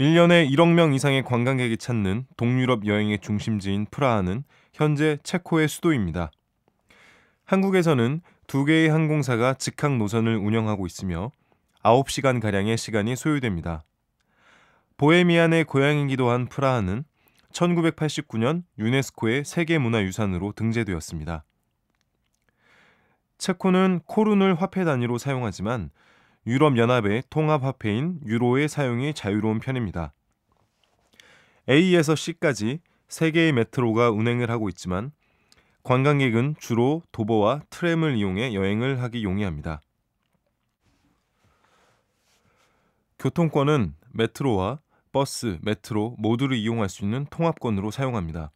1년에 1억 명 이상의 관광객이 찾는 동유럽 여행의 중심지인 프라하는 현재 체코의 수도입니다. 한국에서는 두 개의 항공사가 직항 노선을 운영하고 있으며 9시간 가량의 시간이 소요됩니다. 보헤미안의 고향이기도 한 프라하는 1989년 유네스코의 세계문화유산으로 등재되었습니다. 체코는 코룬을 화폐 단위로 사용하지만 유럽연합의 통합화폐인 유로의 사용이 자유로운 편입니다. A에서 C까지 3개의 메트로가 운행을 하고 있지만 관광객은 주로 도보와 트램을 이용해 여행을 하기 용이합니다. 교통권은 메트로와 버스, 메트로 모두를 이용할 수 있는 통합권으로 사용합니다.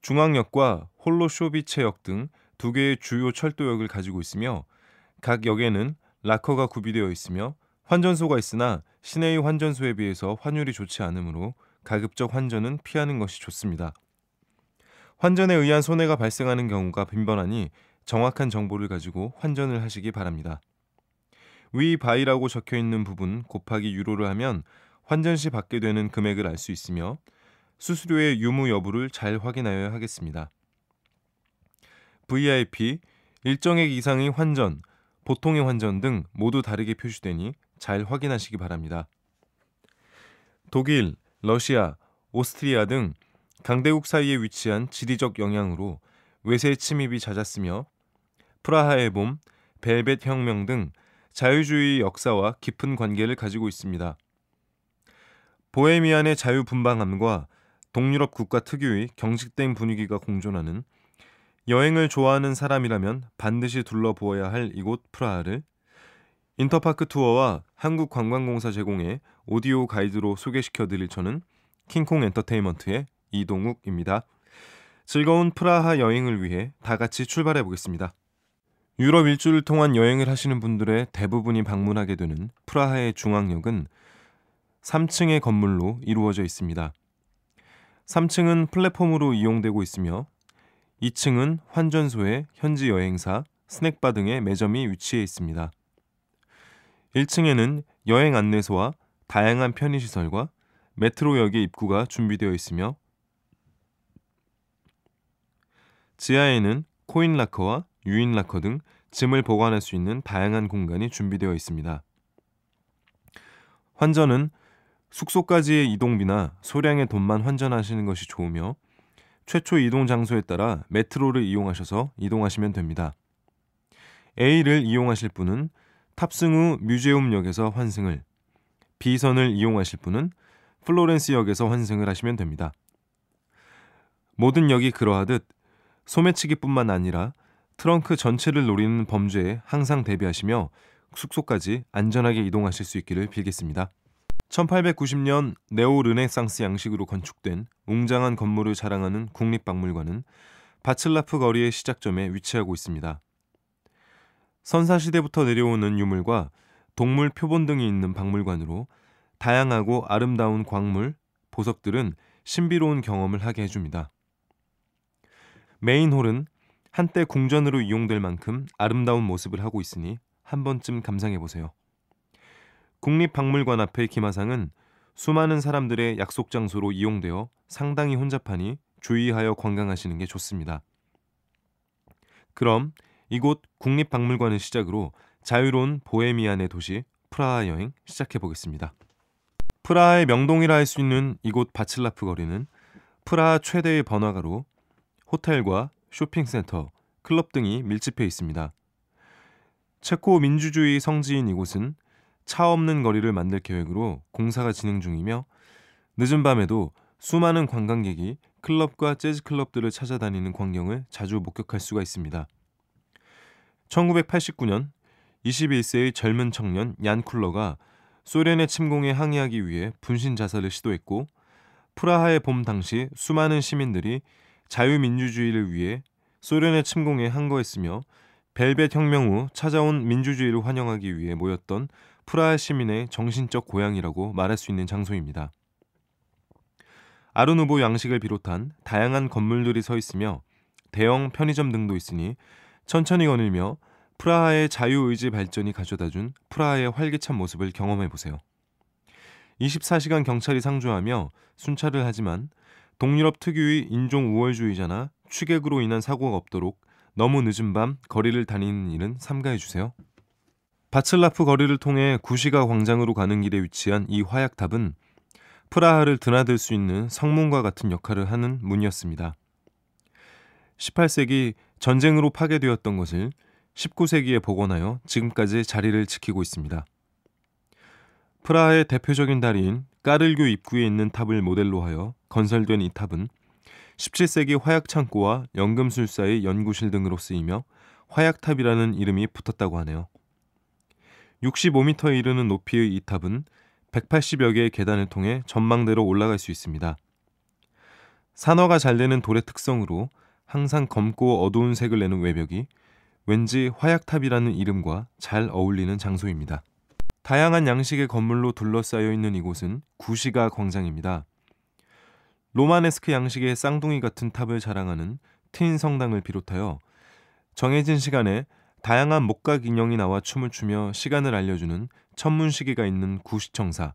중앙역과 홀로쇼비체역 등 두 개의 주요 철도역을 가지고 있으며 각 역에는 락커가 구비되어 있으며 환전소가 있으나 시내의 환전소에 비해서 환율이 좋지 않으므로 가급적 환전은 피하는 것이 좋습니다. 환전에 의한 손해가 발생하는 경우가 빈번하니 정확한 정보를 가지고 환전을 하시기 바랍니다. 위 바이라고 적혀 있는 부분 곱하기 유로를 하면 환전 시 받게 되는 금액을 알 수 있으며 수수료의 유무 여부를 잘 확인하여야 하겠습니다. VIP, 일정액 이상의 환전, 보통의 환전 등 모두 다르게 표시되니 잘 확인하시기 바랍니다. 독일, 러시아, 오스트리아 등 강대국 사이에 위치한 지리적 영향으로 외세 침입이 잦았으며 프라하의 봄, 벨벳 혁명 등 자유주의 역사와 깊은 관계를 가지고 있습니다. 보헤미안의 자유분방함과 동유럽 국가 특유의 경직된 분위기가 공존하는 여행을 좋아하는 사람이라면 반드시 둘러보아야 할 이곳 프라하를 인터파크 투어와 한국관광공사 제공의 오디오 가이드로 소개시켜 드릴 저는 킹콩 엔터테인먼트의 이동욱입니다. 즐거운 프라하 여행을 위해 다 같이 출발해 보겠습니다. 유럽 일주를 통한 여행을 하시는 분들의 대부분이 방문하게 되는 프라하의 중앙역은 3층의 건물로 이루어져 있습니다. 3층은 플랫폼으로 이용되고 있으며 2층은 환전소에 현지 여행사, 스낵바 등의 매점이 위치해 있습니다. 1층에는 여행 안내소와 다양한 편의시설과 메트로역의 입구가 준비되어 있으며 지하에는 코인 라커와 유인 라커 등 짐을 보관할 수 있는 다양한 공간이 준비되어 있습니다. 환전은 숙소까지의 이동비나 소량의 돈만 환전하시는 것이 좋으며 최초 이동 장소에 따라 메트로를 이용하셔서 이동하시면 됩니다. A를 이용하실 분은 탑승 후 뮤제움역에서 환승을, B선을 이용하실 분은 플로렌스역에서 환승을 하시면 됩니다. 모든 역이 그러하듯 소매치기뿐만 아니라 트렁크 전체를 노리는 범죄에 항상 대비하시며 숙소까지 안전하게 이동하실 수 있기를 빌겠습니다. 1890년 네오 르네상스 양식으로 건축된 웅장한 건물을 자랑하는 국립박물관은 바칠라프 거리의 시작점에 위치하고 있습니다. 선사시대부터 내려오는 유물과 동물 표본 등이 있는 박물관으로 다양하고 아름다운 광물, 보석들은 신비로운 경험을 하게 해줍니다. 메인홀은 한때 궁전으로 이용될 만큼 아름다운 모습을 하고 있으니 한 번쯤 감상해 보세요. 국립박물관 앞의 기마상은 수많은 사람들의 약속 장소로 이용되어 상당히 혼잡하니 주의하여 관광하시는 게 좋습니다. 그럼 이곳 국립박물관을 시작으로 자유로운 보헤미안의 도시 프라하 여행 시작해 보겠습니다. 프라하의 명동이라 할 수 있는 이곳 바칠라프 거리는 프라하 최대의 번화가로 호텔과 쇼핑센터, 클럽 등이 밀집해 있습니다. 체코 민주주의 성지인 이곳은 차 없는 거리를 만들 계획으로 공사가 진행 중이며 늦은 밤에도 수많은 관광객이 클럽과 재즈 클럽들을 찾아다니는 광경을 자주 목격할 수가 있습니다. 1989년 21세의 젊은 청년 얀 쿨러가 소련의 침공에 항의하기 위해 분신 자살을 시도했고 프라하의 봄 당시 수많은 시민들이 자유민주주의를 위해 소련의 침공에 항거했으며 벨벳 혁명 후 찾아온 민주주의를 환영하기 위해 모였던 프라하 시민의 정신적 고향이라고 말할 수 있는 장소입니다. 아르누보 양식을 비롯한 다양한 건물들이 서 있으며 대형 편의점 등도 있으니 천천히 거닐며 프라하의 자유의지 발전이 가져다준 프라하의 활기찬 모습을 경험해 보세요. 24시간 경찰이 상주하며 순찰을 하지만 동유럽 특유의 인종 우월주의자나 취객으로 인한 사고가 없도록 너무 늦은 밤 거리를 다니는 일은 삼가해 주세요. 바츠라프 거리를 통해 구시가 광장으로 가는 길에 위치한 이 화약탑은 프라하를 드나들 수 있는 성문과 같은 역할을 하는 문이었습니다. 18세기 전쟁으로 파괴되었던 것을 19세기에 복원하여 지금까지 자리를 지키고 있습니다. 프라하의 대표적인 다리인 까를교 입구에 있는 탑을 모델로 하여 건설된 이 탑은 17세기 화약 창고와 연금술사의 연구실 등으로 쓰이며 화약탑이라는 이름이 붙었다고 하네요. 65m에 이르는 높이의 이 탑은 180여 개의 계단을 통해 전망대로 올라갈 수 있습니다. 산화가 잘 되는 돌의 특성으로 항상 검고 어두운 색을 내는 외벽이 왠지 화약탑이라는 이름과 잘 어울리는 장소입니다. 다양한 양식의 건물로 둘러싸여 있는 이곳은 구시가 광장입니다. 로마네스크 양식의 쌍둥이 같은 탑을 자랑하는 틴 성당을 비롯하여 정해진 시간에 다양한 목각 인형이 나와 춤을 추며 시간을 알려주는 천문시계가 있는 구시청사,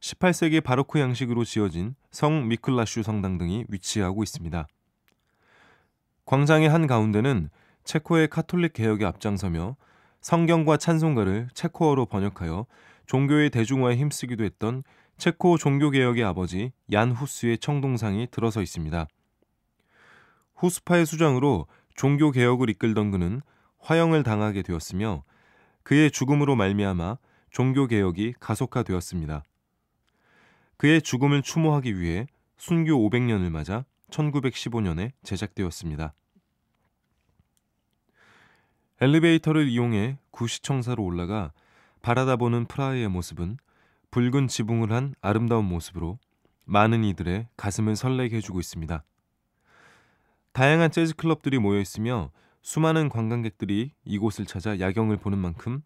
18세기 바로크 양식으로 지어진 성 미클라슈 성당 등이 위치하고 있습니다. 광장의 한 가운데는 체코의 카톨릭 개혁에 앞장서며 성경과 찬송가를 체코어로 번역하여 종교의 대중화에 힘쓰기도 했던 체코 종교개혁의 아버지 얀 후스의 청동상이 들어서 있습니다. 후스파의 수장으로 종교개혁을 이끌던 그는 화형을 당하게 되었으며 그의 죽음으로 말미암아 종교 개혁이 가속화되었습니다. 그의 죽음을 추모하기 위해 순교 500년을 맞아 1915년에 제작되었습니다. 엘리베이터를 이용해 구시청사로 올라가 바라다 보는 프라하의 모습은 붉은 지붕을 한 아름다운 모습으로 많은 이들의 가슴을 설레게 해주고 있습니다. 다양한 재즈 클럽들이 모여 있으며 수많은 관광객들이 이곳을 찾아 야경을 보는 만큼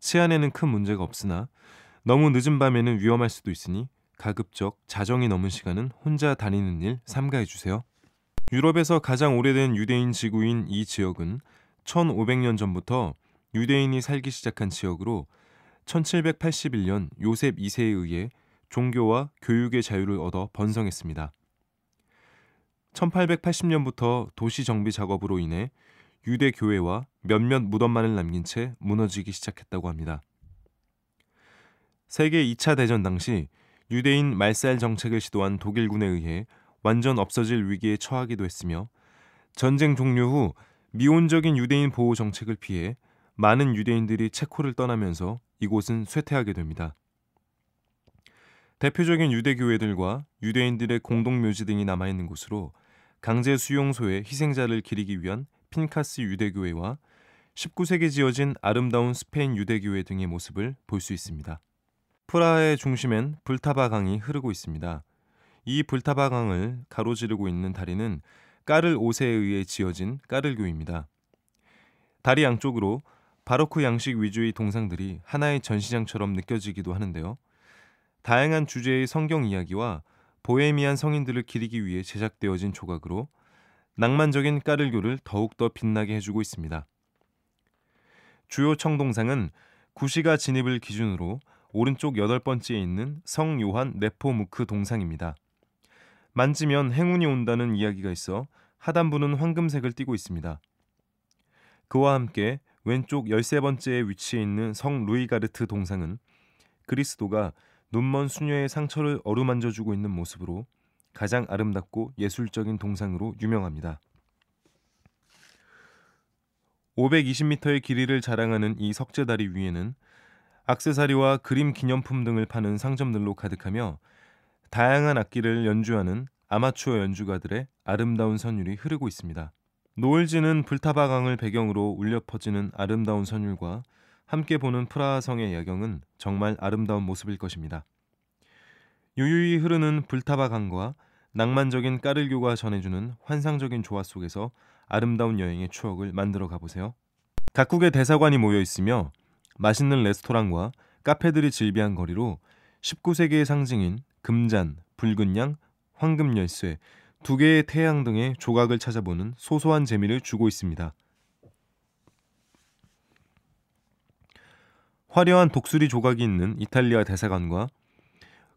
치안에는 큰 문제가 없으나 너무 늦은 밤에는 위험할 수도 있으니 가급적 자정이 넘은 시간은 혼자 다니는 일 삼가해 주세요. 유럽에서 가장 오래된 유대인 지구인 이 지역은 1500년 전부터 유대인이 살기 시작한 지역으로 1781년 요셉 2세에 의해 종교와 교육의 자유를 얻어 번성했습니다. 1880년부터 도시 정비 작업으로 인해 유대 교회와 몇몇 무덤만을 남긴 채 무너지기 시작했다고 합니다. 세계 2차 대전 당시 유대인 말살 정책을 시도한 독일군에 의해 완전 없어질 위기에 처하기도 했으며 전쟁 종료 후 미온적인 유대인 보호 정책을 피해 많은 유대인들이 체코를 떠나면서 이곳은 쇠퇴하게 됩니다. 대표적인 유대 교회들과 유대인들의 공동 묘지 등이 남아 있는 곳으로 강제 수용소의 희생자를 기리기 위한 핀카스 유대교회와 19세기 지어진 아름다운 스페인 유대교회 등의 모습을 볼 수 있습니다. 프라하의 중심엔 불타바 강이 흐르고 있습니다. 이 불타바 강을 가로지르고 있는 다리는 까를 5세에 의해 지어진 까를교입니다. 다리 양쪽으로 바로크 양식 위주의 동상들이 하나의 전시장처럼 느껴지기도 하는데요. 다양한 주제의 성경 이야기와 보헤미안 성인들을 기리기 위해 제작되어진 조각으로 낭만적인 까를교를 더욱더 빛나게 해주고 있습니다. 주요 청동상은 구시가 진입을 기준으로 오른쪽 여덟 번째에 있는 성 요한 네포무크 동상입니다. 만지면 행운이 온다는 이야기가 있어 하단부는 황금색을 띠고 있습니다. 그와 함께 왼쪽 열세 번째에 위치해 있는 성 루이가르트 동상은 그리스도가 눈먼 수녀의 상처를 어루만져 주고 있는 모습으로 가장 아름답고 예술적인 동상으로 유명합니다. 520m의 길이를 자랑하는 이 석재다리 위에는 악세사리와 그림 기념품 등을 파는 상점들로 가득하며 다양한 악기를 연주하는 아마추어 연주가들의 아름다운 선율이 흐르고 있습니다. 노을지는 불타바 강을 배경으로 울려 퍼지는 아름다운 선율과 함께 보는 프라하 성의 야경은 정말 아름다운 모습일 것입니다. 유유히 흐르는 불타바 강과 낭만적인 까를교가 전해주는 환상적인 조화 속에서 아름다운 여행의 추억을 만들어 가보세요. 각국의 대사관이 모여 있으며 맛있는 레스토랑과 카페들이 질비한 거리로 19세기의 상징인 금잔, 붉은 양, 황금 열쇠, 두 개의 태양 등의 조각을 찾아보는 소소한 재미를 주고 있습니다. 화려한 독수리 조각이 있는 이탈리아 대사관과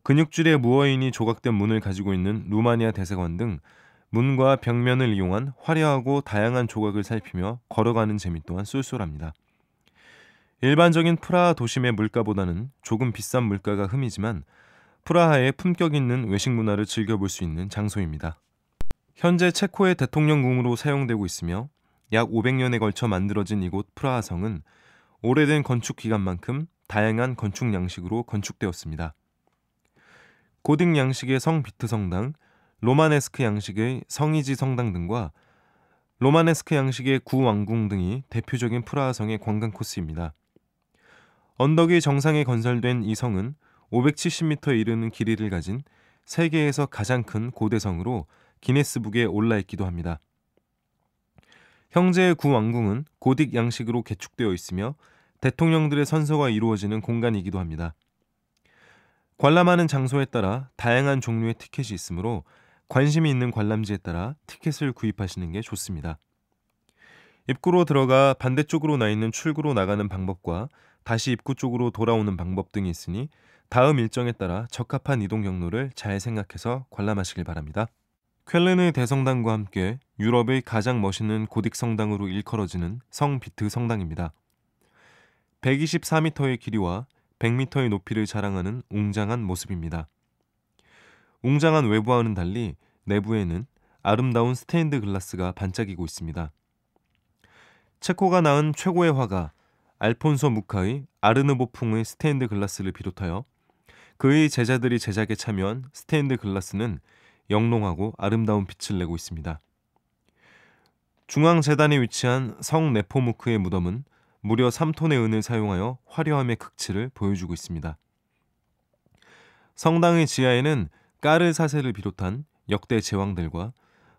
근육줄에 무어인이 조각된 문을 가지고 있는 루마니아 대사관 등 문과 벽면을 이용한 화려하고 다양한 조각을 살피며 걸어가는 재미 또한 쏠쏠합니다. 일반적인 프라하 도심의 물가보다는 조금 비싼 물가가 흠이지만 프라하의 품격 있는 외식 문화를 즐겨볼 수 있는 장소입니다. 현재 체코의 대통령궁으로 사용되고 있으며 약 500년에 걸쳐 만들어진 이곳 프라하성은 오래된 건축 기간만큼 다양한 건축 양식으로 건축되었습니다. 고딕 양식의 성 비트 성당, 로마네스크 양식의 성이지 성당 등과 로마네스크 양식의 구왕궁 등이 대표적인 프라하성의 관광 코스입니다. 언덕이 정상에 건설된 이 성은 570m에 이르는 길이를 가진 세계에서 가장 큰 고대성으로 기네스북에 올라 있기도 합니다. 형제의 구왕궁은 고딕 양식으로 개축되어 있으며 대통령들의 선서가 이루어지는 공간이기도 합니다. 관람하는 장소에 따라 다양한 종류의 티켓이 있으므로 관심이 있는 관람지에 따라 티켓을 구입하시는 게 좋습니다. 입구로 들어가 반대쪽으로 나 있는 출구로 나가는 방법과 다시 입구 쪽으로 돌아오는 방법 등이 있으니 다음 일정에 따라 적합한 이동 경로를 잘 생각해서 관람하시길 바랍니다. 쾰른의 대성당과 함께 유럽의 가장 멋있는 고딕 성당으로 일컬어지는 성 비트 성당입니다. 124m의 길이와 100m의 높이를 자랑하는 웅장한 모습입니다. 웅장한 외부와는 달리 내부에는 아름다운 스테인드 글라스가 반짝이고 있습니다. 체코가 낳은 최고의 화가 알폰소 무카의 아르느보풍의 스테인드 글라스를 비롯하여 그의 제자들이 제작에 참여한 스테인드 글라스는 영롱하고 아름다운 빛을 내고 있습니다. 중앙 재단에 위치한 성 네포무크의 무덤은 무려 3톤의 은을 사용하여 화려함의 극치를 보여주고 있습니다. 성당의 지하에는 까르 사세를 비롯한 역대 제왕들과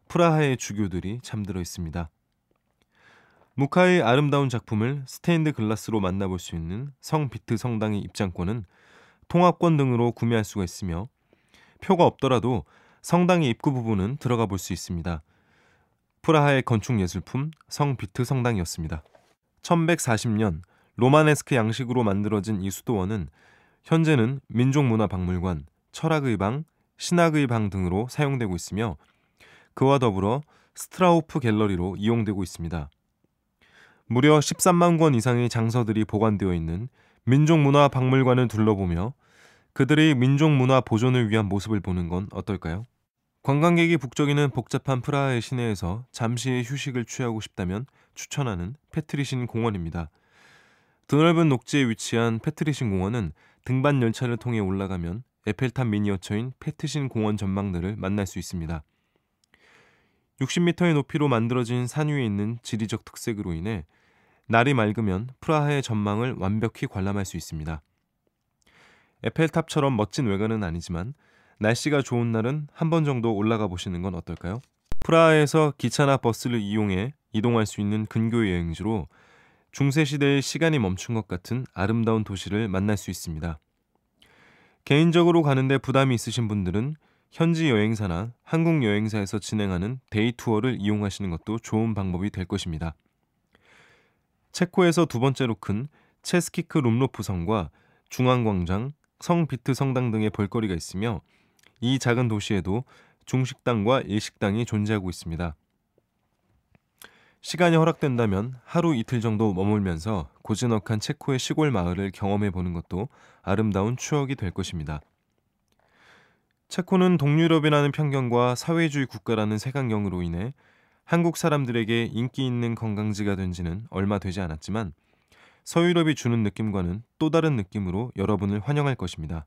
프라하의 주교들이 잠들어 있습니다. 무카의 아름다운 작품을 스테인드 글라스로 만나볼 수 있는 성 비트 성당의 입장권은 통합권 등으로 구매할 수가 있으며 표가 없더라도 성당의 입구 부분은 들어가 볼 수 있습니다. 프라하의 건축 예술품 성 비트 성당이었습니다. 1140년 로마네스크 양식으로 만들어진 이 수도원은 현재는 민족문화박물관, 철학의 방, 신학의 방 등으로 사용되고 있으며 그와 더불어 스트라우프 갤러리로 이용되고 있습니다. 무려 13만 권 이상의 장서들이 보관되어 있는 민족문화박물관을 둘러보며 그들의 민족문화 보존을 위한 모습을 보는 건 어떨까요? 관광객이 북적이는 복잡한 프라하의 시내에서 잠시의 휴식을 취하고 싶다면 추천하는 페트리신 공원입니다. 드넓은 녹지에 위치한 페트리신 공원은 등반 열차를 통해 올라가면 에펠탑 미니어처인 페트신 공원 전망들을 만날 수 있습니다. 60m의 높이로 만들어진 산 위에 있는 지리적 특색으로 인해 날이 맑으면 프라하의 전망을 완벽히 관람할 수 있습니다. 에펠탑처럼 멋진 외관은 아니지만 날씨가 좋은 날은 한 번 정도 올라가 보시는 건 어떨까요? 프라하에서 기차나 버스를 이용해 이동할 수 있는 근교 여행지로 중세시대의 시간이 멈춘 것 같은 아름다운 도시를 만날 수 있습니다. 개인적으로 가는데 부담이 있으신 분들은 현지 여행사나 한국 여행사에서 진행하는 데이 투어를 이용하시는 것도 좋은 방법이 될 것입니다. 체코에서 두 번째로 큰 체스키크 룸로프 성과 중앙광장, 성비트 성당 등의 볼거리가 있으며 이 작은 도시에도 중식당과 일식당이 존재하고 있습니다. 시간이 허락된다면 하루 이틀 정도 머물면서 고즈넉한 체코의 시골 마을을 경험해 보는 것도 아름다운 추억이 될 것입니다. 체코는 동유럽이라는 편견과 사회주의 국가라는 색안경으로 인해 한국 사람들에게 인기 있는 관광지가 된 지는 얼마 되지 않았지만 서유럽이 주는 느낌과는 또 다른 느낌으로 여러분을 환영할 것입니다.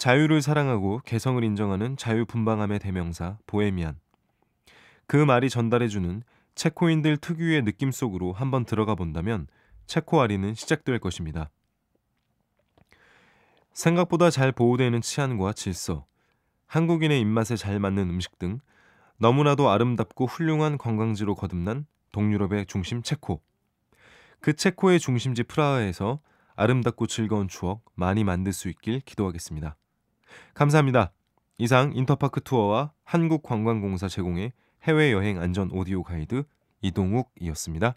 자유를 사랑하고 개성을 인정하는 자유분방함의 대명사 보헤미안. 그 말이 전달해주는 체코인들 특유의 느낌 속으로 한번 들어가 본다면 체코아리는 시작될 것입니다. 생각보다 잘 보호되는 치안과 질서, 한국인의 입맛에 잘 맞는 음식 등 너무나도 아름답고 훌륭한 관광지로 거듭난 동유럽의 중심 체코. 그 체코의 중심지 프라하에서 아름답고 즐거운 추억 많이 만들 수 있길 기도하겠습니다. 감사합니다. 이상 인터파크 투어와 한국관광공사 제공의 해외여행 안전 오디오 가이드 이동욱이었습니다.